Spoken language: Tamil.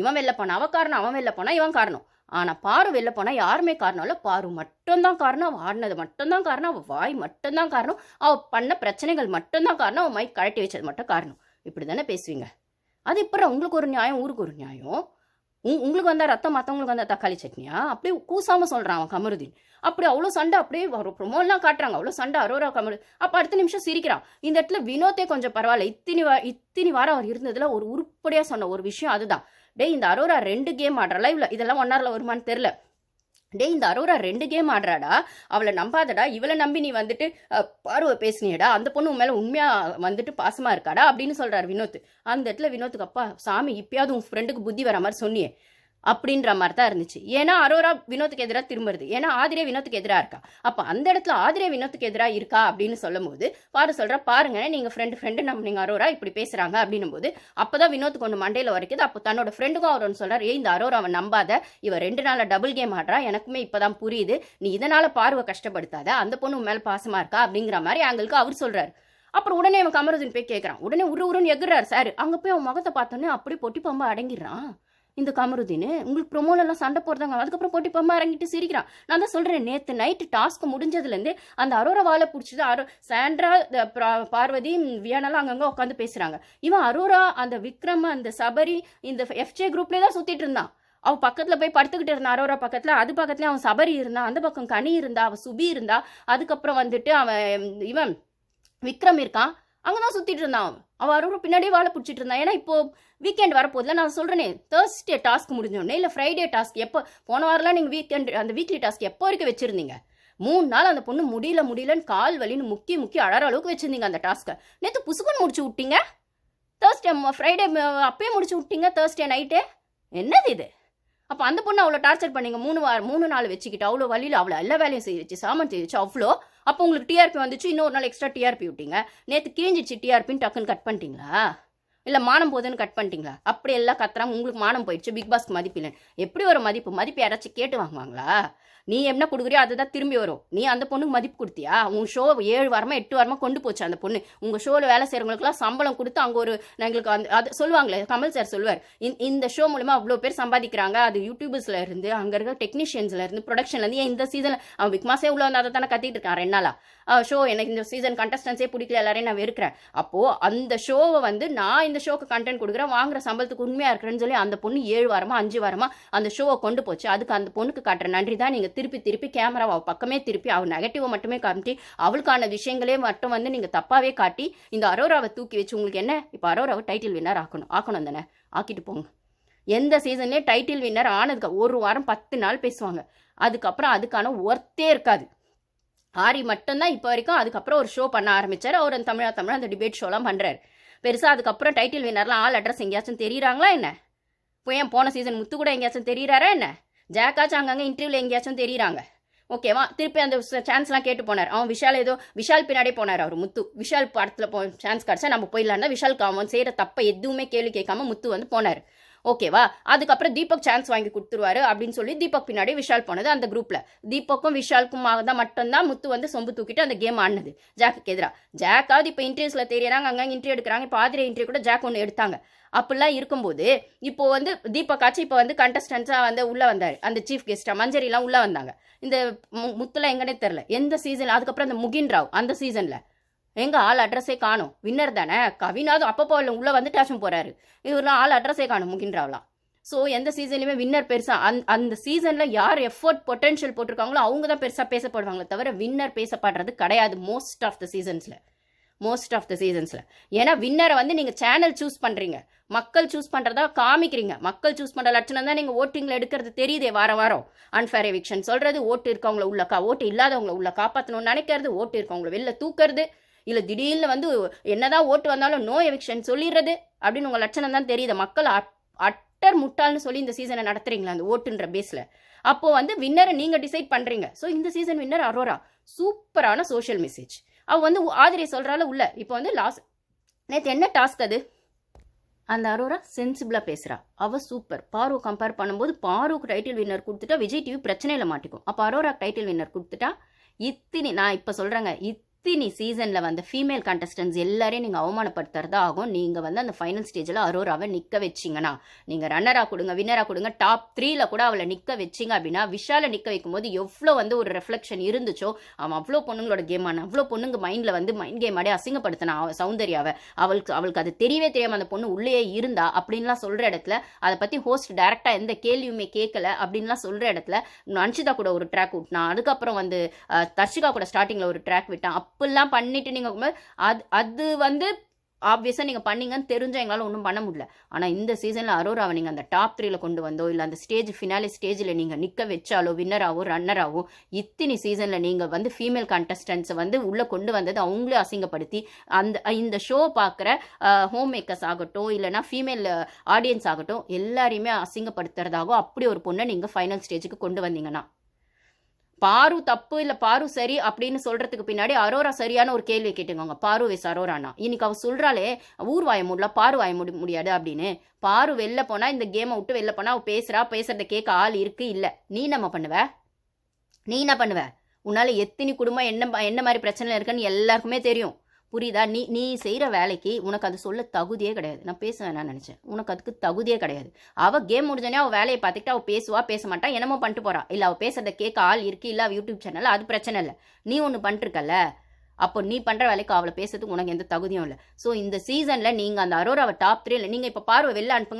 இவன் வெளில போனா அவன் காரணம் அவன் வெளில போனா இவன் காரணம். ஆனால் பாரு வெளில போனால் யாருமே காரணம் இல்லை. பாரு மட்டும்தான் காரணம். அவள் ஆடினது மட்டும்தான் காரணம். அவள் வாய் மட்டும்தான் காரணம். அவள் பண்ண பிரச்சனைகள் மட்டும்தான் காரணம். அவள் மைக் கழட்டி வச்சது மட்டும் காரணம். இப்படி தானே பேசுவீங்க? அது இப்போ உங்களுக்கு ஒரு நியாயம் ஊருக்கு ஒரு நியாயம். உங் உங்களுக்கு வந்தால் ரத்தம் மற்றவங்களுக்கு வந்தால் தக்காளி சட்னியா? அப்படியே கூசாமல் சொல்கிறான் அவன் கமருதீன். அப்படி அவ்வளோ சண்டை அப்படியே ஒரு ப்ரொமோலாம் காட்டுறாங்க. அவ்வளோ சண்டை அரோரா கமரு. அப்போ அடுத்த நிமிஷம் சிரிக்கிறான். இந்த இடத்துல வினோத்தே கொஞ்சம் பரவாயில்ல. இத்தினி வா இத்தினி வாரம் அவர் இருந்ததில் ஒரு உருப்படியாக சொன்ன ஒரு விஷயம் அதுதான். டேய் இந்த அரோரா ரெண்டு கேம் ஆடுற லைவ்ல இதெல்லாம் ஒன் ஹவரில் வருமான்னு தெரில டேய் இந்த அரோரா ரெண்டு கேம் ஆடுறாடா? அவளை நம்பாதடா. இவளை நம்பி நீ வந்துட்டு பார்வை பேசுனியடா. அந்த பொண்ணு உன் மேலே உண்மையாக வந்துட்டு பாசமாக இருக்காடா அப்படின்னு சொல்கிறார் வினோத். அந்த இடத்துல வினோத்துக்கு அப்பா சாமி இப்பயாவது உன் ஃப்ரெண்டுக்கு புத்தி வர மாதிரி சொன்னியே. அப்படின்ற மாதிரி தான் இருந்துச்சு. ஏன்னா அரோரா வினோத்துக்கு எதிராக திரும்புறது. ஏன்னா ஆதிரே வினோத்துக்கு எதிராக இருக்கா? அப்போ அந்த இடத்துல ஆதிரே வினோத்துக்கு எதிராக இருக்கா அப்படின்னு சொல்லும் போது பாரு சொல்றா பாருங்க நீங்க ஃப்ரெண்டு ஃப்ரெண்டு நம்ம நீங்க அரோரா இப்படி பேசுறாங்க அப்படின்னும் போது அப்பதான் வினோத்துக்கு ஒன்று மண்டையில வரைக்குது அப்போ தன்னோட ஃப்ரெண்டுக்கும் அவர் ஒன்று சொல்றாரு இந்த இந்த அரோராவை நம்பாத. இவ ரெண்டு நாள டபுள் கேம் ஆடுறா. எனக்குமே இப்பதான் புரியுது. நீ இதனால பார்வை கஷ்டப்படுத்தாத. அந்த பொண்ணு உன் மேல பாசமா இருக்கா? அப்படிங்கிற மாதிரி அவங்களுக்கு அவர் சொல்றாரு. அப்புறம் உடனே அவன் கமருதீன் போய் கேட்கறான் உடனே உரு உருன்னு எகுறாரு சார். அங்க போய் அவன் முகத்தை பார்த்தோன்னே அப்படி பொட்டி பம்பா அடங்கிடுறான். இந்த கமருதீன் உங்களுக்கு ப்ரொமோலெல்லாம் சண்டை போடுறாங்க. அதுக்கப்புறம் போட்டி பொம்மா இறங்கிட்டு சிரிக்கிறான். நான் தான் சொல்கிறேன் நேற்று நைட்டு டாஸ்க் முடிஞ்சதுலேருந்து அந்த அரோரா வாழை பிடிச்சது அரோ சாண்ட்ரா பார்வதி வியானெல்லாம் அங்கங்கே உட்காந்து பேசுகிறாங்க இவன் அரோரா அந்த விக்ரம் அந்த சபரி இந்த எஃப்ஜே குரூப்லேயே தான் சுற்றிட்டு இருந்தான். அவன் பக்கத்தில் போய் படுத்துக்கிட்டு இருந்தான் அரோரா பக்கத்தில். அது பக்கத்துல அவன் சபரி இருந்தான் அந்த பக்கம் கனி இருந்தா அவன் சுபி இருந்தா. அதுக்கப்புறம் வந்துட்டு அவன் இவன் விக்ரம் இருக்கான். அங்கதான் சுற்றிட்டு இருந்தான் அவன். அவன் அரோரா பின்னாடியே வாழை பிடிச்சிட்டு இருந்தான். ஏன்னா இப்போ வீக்கெண்ட் வரப்போதில் நான் சொல்கிறேனே தேர்ஸ்டே டாஸ்க் முடிஞ்சோடனே இல்லை ஃப்ரைடே டாஸ்க் எப்போ போன வாரம்லாம் நீங்கள் வீக்கெண்ட் அந்த வீக்லி டாஸ்க் எப்போ வரைக்கும் வச்சுருந்தீங்க? மூணு நாள் அந்த பொண்ணு முடியல முடியலன்னு கால் வலின்னு முக்கி முக்கி அழற அளவுக்கு வச்சிருந்தீங்க அந்த டாஸ்க்கை நேற்று புசுக்குன்னு முடிச்சு விட்டீங்க? தேர்ஸ்டே ஃப்ரைடே அப்பயே முடிச்சு விட்டீங்க தேர்ஸ்டே நைட்டே என்னது இது? அப்போ அந்த பொண்ணு அவ்வளோ டார்ச்சர் பண்ணீங்க மூணு வாரம் மூணு நாள் வச்சுக்கிட்டு அவ்வளோ வழியில் அவ்வளோ எல்லா வேலையும் செய்ய வச்சு சாமான் செய்ய வச்சு அவ்வளோ? அப்போ உங்களுக்கு டிஆர்பி வந்துச்சு இன்னொரு நாள் எக்ஸ்ட்ரா டிஆர்பி விட்டீங்க. நேற்று கிழிஞ்சிச்சு டிஆர்பின்னு டக்குன்னு கட் பண்ணிட்டீங்களா? இல்லை மானம் போகுதுன்னு கட் பண்ணிட்டீங்களா? அப்படி எல்லாம் கத்துறாங்க உங்களுக்கு மானம் போயிடுச்சு. பிக் பாஸ்க்கு மதிப்பு இல்லைன்னு. எப்படி ஒரு மதிப்பு? மதிப்பு யாராச்சும் கேட்டு வாங்குவாங்களா? நீ என்ன கொடுக்குறியோ அதுதான் திரும்பி வரும். நீ அந்த பொண்ணுக்கு மதிப்பு கொடுத்தியா? உன் ஷோ ஏழு வாரமாக எட்டு வாரமாக கொண்டு போச்சு அந்த பொண்ணு. உங்கள் ஷோவில் வேலை செய்கிறவங்களுக்குலாம் சம்பளம் கொடுத்து அங்கே ஒரு எங்களுக்கு அந்த அது சொல்லுவாங்களே கமல் சார் சொல்லுவார். இந்த- இந்த ஷோ மூலமாக அவ்வளோ பேர் சம்பாதிக்கிறாங்க. அது யூடியூபர்ஸில் இருந்து அங்கே இருக்க டெக்னீஷியன்ஸ்ல இருந்து ப்ரொடக்ஷன்லேருந்து ஏன் இந்த சீசனில் அவன் பிக் மாஸே உள்ள வந்து அதை தானே கத்திட்டு இருக்கான் ரெண்டு நாளாக ஷோ எனக்கு இந்த சீசன் கண்டஸ்டன்ஸே பிடிக்கல எல்லாரையும் நான் வெறுக்கிறேன். அப்போது அந்த ஷோவை வந்து நான் இந்த ஷோக்கு கண்டென்ட் கொடுக்குறேன் வாங்குற சம்பளத்துக்கு உண்மையாக இருக்கிறேன்னு சொல்லி அந்த பொண்ணு ஏழு வாரமா அஞ்சு வாரமா அந்த ஷோவை கொண்டு போச்சு. அதுக்கு அந்த பொண்ணுக்கு காட்டுற நன்றி தான் நீங்கள் திருப்பி திருப்பி கேமராவை பக்கமே திருப்பி அவள் நெகட்டிவை மட்டுமே காமிச்சு அவளுக்கான விஷயங்களே மட்டும் வந்து நீங்கள் தப்பாகவே காட்டி இந்த அரோராவை தூக்கி வச்சு உங்களுக்கு என்ன? இப்போ அரோராவை டைட்டில் வின்னர் ஆக்கணும் ஆக்கணும் தானே? ஆக்கிட்டு போங்க. எந்த சீசன்லேயே டைட்டில் வின்னர் ஆனதுக்கு ஒரு வாரம் பத்து நாள் பேசுவாங்க. அதுக்கப்புறம் அதுக்கான ஒர்த்தே இருக்காது. ஆரி மட்டும்தான் இப்போ வரைக்கும் அதுக்கப்புறம் ஒரு ஷோ பண்ண ஆரம்பித்தார் அவர் அந்த தமிழா தமிழ் அந்த டிபேட் ஷோலாம் பண்ணுறாரு பெருசாக அதுக்கப்புறம் டைட்டில் வின்னர்லாம் ஆள் அட்ரஸ் எங்கேயாச்சும் தெரியுறாங்களா என்ன? இப்போ ஏன் போன சீசன் முத்து கூட எங்கேயாச்சும் தெரியுறாரா என்ன? ஜாக்காச்சும் அங்கங்கே இன்டர்வியூல எங்கேயாச்சும் தெரியுறாங்க. ஓகேவா திருப்பி அந்த சான்ஸ்லாம் கேட்டு போனார். அவன் விஷால் ஏதோ விஷால் பின்னாடியே போனார் அவர் முத்து. விஷால் படத்தில் போ சான்ஸ் கிடச்சா நம்ம போயிடலான்னா விஷால் அவன் செய்கிற தப்பை எதுவுமே கேள்வி கேட்காம முத்து வந்து போனார். ஓகேவா? அதுக்கப்புறம் தீபக் சான்ஸ் வாங்கி கொடுத்துருவாரு அப்படின்னு சொல்லி தீபக் பின்னாடி விஷால் போனது அந்த குரூப்ல தீபக்கும் விஷாலுக்குமாக தான் மட்டும்தான் முத்து வந்து சொம்பு தூக்கிட்டு அந்த கேம் ஆடினது. ஜாக்கு எதிராக ஜாக்காவது இப்போ இன்டர்வியூஸ்ல தெரியறாங்க அங்கே இன்டர்வியூ எடுக்கிறாங்க. இப்போ ஆதிரை இன்டர்வியூ கூட ஜாக் ஒன்று எடுத்தாங்க. அப்படிலாம் இருக்கும்போது இப்போ வந்து தீபக் ஆச்சு. இப்போ வந்து கண்டஸ்டன்ஸாக வந்து உள்ளே வந்தார். அந்த சீஃப் கெஸ்ட்டாக மஞ்சரிலாம் உள்ளே வந்தாங்க. இந்த மு- முத்துல எங்கன்னே தெரில எந்த சீசன் அதுக்கப்புறம் அந்த முகின் ராவ் அந்த சீசனில் எங்க ஆள் அட்ரஸே காணும். வின்னர் தானே? கவினாவது அப்பப்போ இல்லை உள்ள வந்துட்டாச்சும் போறாரு. இவரெல்லாம் ஆள் அட்ரஸே காணும் முகின்றாவலாம் ஸோ எந்த சீசன்லையுமே வின்னர் பெருசா அந்த அந்த சீசன்ல யார் எஃபோர்ட் பொட்டன்ஷியல் போட்டிருக்காங்களோ அவங்க தான் பெருசா பேசப்படுவாங்களே தவிர வின்னர் பேசப்படுறது கிடையாது மோஸ்ட் ஆஃப் த சீசன்ஸ்ல மோஸ்ட் ஆஃப் த சீசன்ஸில் ஏன்னா வின்னரை வந்து நீங்கள் சேனல் சூஸ் பண்ணுறீங்க மக்கள் சூஸ் பண்ணுறதா காமிக்கிறீங்க. மக்கள் சூஸ் பண்ணுற லட்சணம் தான் நீங்கள் ஓட்டிங்கில் எடுக்கிறது தெரியுதே வாரம் வாரம். அன்ஃபேர் எவிக்ஷன் சொல்கிறது ஓட்டு இருக்கவங்கள உள்ள கா ஓட்டு இல்லாதவங்கள உள்ள காப்பாற்றணும்னு நினைக்கிறது ஓட்டு இருக்கவங்கள வெளில தூக்கிறது இல்லை திடீர்னு வந்து என்னதான் ஓட்டு வந்தாலும் நோ எவிக்ஷன் சொல்லிடுறது அப்படின்னு உங்கள் லட்சணம் தான் தெரியுது. மக்கள் அட்- அட்டர் முட்டாள்னு சொல்லி இந்த சீசனை நடத்துறீங்களா அந்த ஓட்டுன்ற பேஸில் அப்போது வந்து வின்னரை நீங்கள் டிசைட் பண்ணுறீங்க ஸோ இந்த சீசன் வின்னர் அரோரா. சூப்பரான சோஷியல் மெசேஜ் அவள் வந்து ஆதிரை சொல்றால உள்ள. இப்போ வந்து லாஸ்ட் நேற்று என்ன டாஸ்க் அது? அந்த அரோரா சென்சிபிளாக பேசுகிறா அவள் சூப்பர் பாரு கம்பேர் பண்ணும்போது பாருக்கு டைட்டில் வின்னர் கொடுத்துட்டா விஜய் டிவி பிரச்சனையில் மாட்டிக்கும். அப்போ அரோரா டைட்டில் வின்னர் கொடுத்துட்டா இத்தினி நான் இப்போ சொல்றேங்க இத்தினி சீசனில் வந்து ஃபீமேல் கண்டஸ்டன்ஸ் எல்லாரையும் நீங்கள் அவமானப்படுத்துறதா ஆகும். நீங்கள் வந்து அந்த ஃபைனல் ஸ்டேஜில் அரோராவை நிற்க வச்சிங்கன்னா நீங்கள் ரன்னராக கொடுங்க வின்னராக கொடுங்க டாப் த்ரீல கூட அவளை நிற்க வச்சிங்க அப்படின்னா விஷாலை நிற்க வைக்கும்போது எவ்வளோ வந்து ஒரு ரெஃப்ளெக்ஷன் இருந்துச்சோ அவன் அவ்வளோ பொண்ணுங்களோட கேம் ஆனால் அவ்வளோ பொண்ணுங்க மைண்டில் வந்து மைண்ட் கேம் ஆடி அசிங்கப்படுத்தினான் அவ சௌந்தர்யாவை அவளுக்கு அவளுக்கு அது தெரியவே தெரியாமல் அந்த பொண்ணு உள்ளேயே இருந்தா அப்படின்லாம் சொல்கிற இடத்துல அதை பற்றி ஹோஸ்ட் டேரெக்டாக எந்த கேள்வியுமே கேட்கல அப்படின்லாம் சொல்கிற இடத்துல அன்ஷிதா கூட ஒரு ட்ராக் விட்டான். அதுக்கப்புறம் வந்து தர்ஷிகா கூட ஸ்டார்டிங்கில் ஒரு ட்ராக் விட்டான். அப்படிலாம் பண்ணிட்டு நீங்கள் அது அது வந்து ஆப்வியஸாக நீங்கள் பண்ணீங்கன்னு தெரிஞ்ச எங்களால் ஒன்றும் பண்ண முடியல. ஆனால் இந்த சீசனில் அரோராவை நீங்கள் அந்த டாப் த்ரீல கொண்டு வந்தோ இல்லை அந்த ஸ்டேஜ் ஃபினாலி ஸ்டேஜில் நீங்கள் நிற்க வச்சாலோ வின்னராகவோ ரன்னராகவோ இத்தினி சீசனில் நீங்கள் வந்து ஃபீமேல் கண்டஸ்டன்ஸை வந்து உள்ளே கொண்டு வந்தது அவங்களே அசிங்கப்படுத்தி அந்த இந்த ஷோ பார்க்குற ஹோம் மேக்கர்ஸ் ஆகட்டும் இல்லைனா ஃபீமேல் ஆடியன்ஸ் ஆகட்டும் எல்லாரையுமே அசிங்கப்படுத்துறதாகவும் அப்படி ஒரு பொண்ணை நீங்கள் ஃபைனல் ஸ்டேஜுக்கு கொண்டு வந்தீங்கன்னா. பாரு தப்பு இல்லை பாரு சரி அப்படின்னு சொல்றதுக்கு பின்னாடி அரோரா சரியான ஒரு கேள்வி கேட்டுக்கோங்க. பாரு விஸ் அரோரானா. இன்னைக்கு அவ சொல்றாளே ஊர் வாய முடியல பாரு வாய முடி முடியாது அப்படின்னு. பாரு வெளில போனா இந்த கேமை விட்டு வெளில போனா அவ பேசுறா பேசுறத கேட்க ஆள் இருக்கு இல்ல. நீ நம்ம பண்ணுவ? நீ என்ன பண்ணுவ? உன்னால எத்தினி குடும்பம் என்ன என்ன மாதிரி பிரச்சனை இருக்குன்னு எல்லாருக்குமே தெரியும். புரியுதா? நீ நீ செய்கிற வேலைக்கு உனக்கு அது சொல்ல தகுதியே கிடையாது. நான் பேசுவேன் நான் நினச்சேன். உனக்கு அதுக்கு தகுதியே கிடையாது. அவள் கேம் முடிஞ்சோடனே அவள் வேலையை பார்த்துக்கிட்டு அவள் பேசுவா பேச மாட்டா என்னமோ பண்ணிட்டு போகிறா இல்லை அவள் பேசுறத கேட்க ஆள் இருக்குது இல்லை அவள் யூடியூப் சேனல் அது பிரச்சனை இல்லை. நீ ஒன்று பண்ணிட்டுருக்கல்ல? அப்போ நீ பண்ணுற வேலைக்கு அவளை பேசுறதுக்கு உனக்கு எந்த தகுதியும் இல்லை. ஸோ இந்த சீசனில் நீங்கள் அந்த அரோராவை டாப் இல்லை நீங்கள் இப்போ பார்வை வெளில அனுப்புங்க